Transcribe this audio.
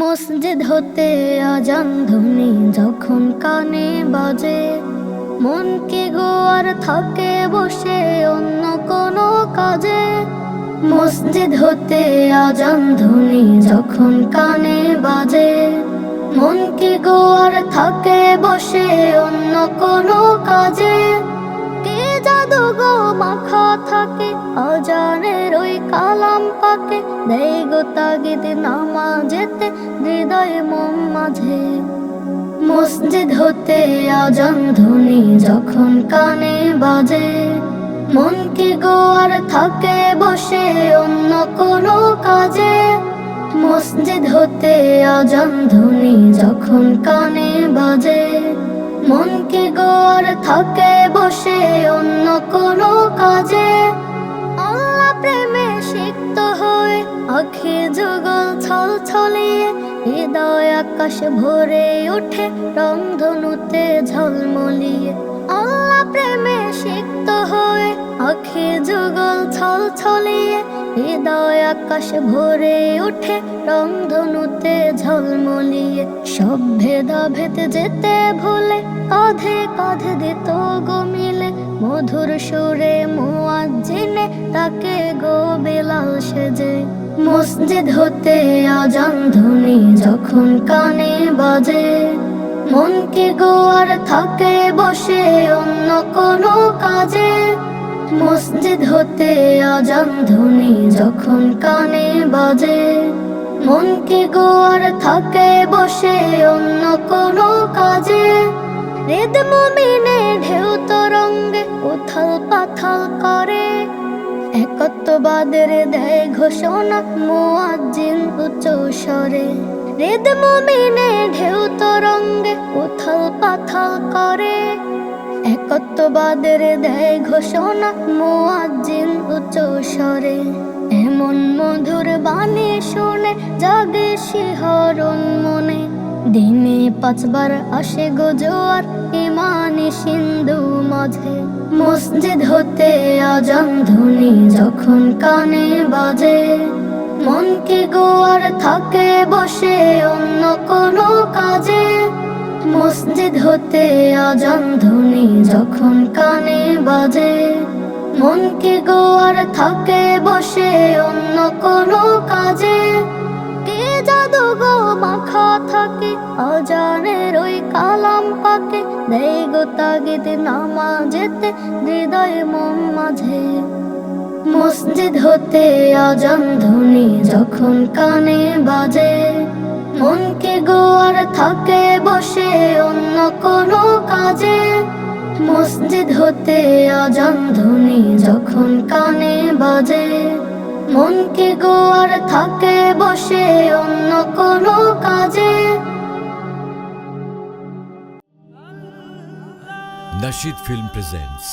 মসজিদ হতে আজান ধ্বনি যখন কানে বাজে মন কি গো আর থাকে বসে অন্য কোনো কাজে। মসজিদ হতে আজান ধ্বনি যখন কানে বাজে মন কি থাকে বসে অন্য কোনো কাজে। গো মাখা থাকে অজানের ওই কালাম পাকে দেয় গো তাগিদ নামাজেতে, হৃদয় মন মাঝে। মসজিদ হতে আজান ধ্বনি যখন কানে বাজে। মন কি গো আর থাকে বসে অন্য কোনো কাজে। মসজিদ হতে আজান ধ্বনি যখন কানে বাজে। মন কি গো আর থাকে আখি যুগল ছল ছলিয়ে হৃদয় আকাশ ভরে ওঠে, রংধনুতে ঝলমলিয়ে। আল্লাহ প্রেমে সিক্ত হয়ে আখি যুগল ছল ছলিয়ে হৃদয় আকাশ ভরে ওঠে, রংধনুতে ঝলমলিয়ে। সব ভেদা ভেদ যেতে ভুলে কাঁধে কাঁধে দিত গো মিলে মধুর সুরে মুয়াজ্জিনে তাকে গো বেলাল সেজে। মসজিদ হতে আজান ধ্বনি যখন কানে বাজে। মন কি গো আর থাকে বসে অন্য কোনো কাজে। মসজিদ হতে আজান ধ্বনি যখন কানে বাজে। মন কি গো আর থাকে বসে অন্য কোনো কাজে। হৃদ মুমিনে উথাল পাথাল করে। একত্ববাদের দেয় ঘোষণা মুয়াজ্জিন উচ্চ স্বরে। হৃদ মুমিনে ঢেউ তরঙ্গে উথাল পাথাল করে। একত্ববাদের দেয় ঘোষণা মুয়াজ্জিন উচ্চ স্বরে। এমন মধুর বাণী শুনে জাগে শিহরণ মনে। দিনে পাঁচবার আসে গো জোয়ার ইমানি সিন্ধু মাঝে মসজিদ হতে আজান ধ্বনি যখন কানে বাজে। মন কি গো থাকে বসে অন্য কোনো কাজে। মসজিদ হতে আজান ধ্বনি যখন কানে বাজে। মন কি গো থাকে বসে অন্য কোনো কাজে। মাখা থাকে, অজানের ওই কালাম পাকে। দেয় গো তাগিদ নামাজেতে, হৃদয় মন মাঝে। মসজিদ হতে আজান ধ্বনি যখন কানে বাজে। মনকে কি গো আর থাকে বসে অন্য কোনো কাজে। মসজিদ হতে আজান ধ্বনি যখন কানে বাজে। মন কি গো আর থাকে বসে অন্য কোনো কাজে Nashid Film presents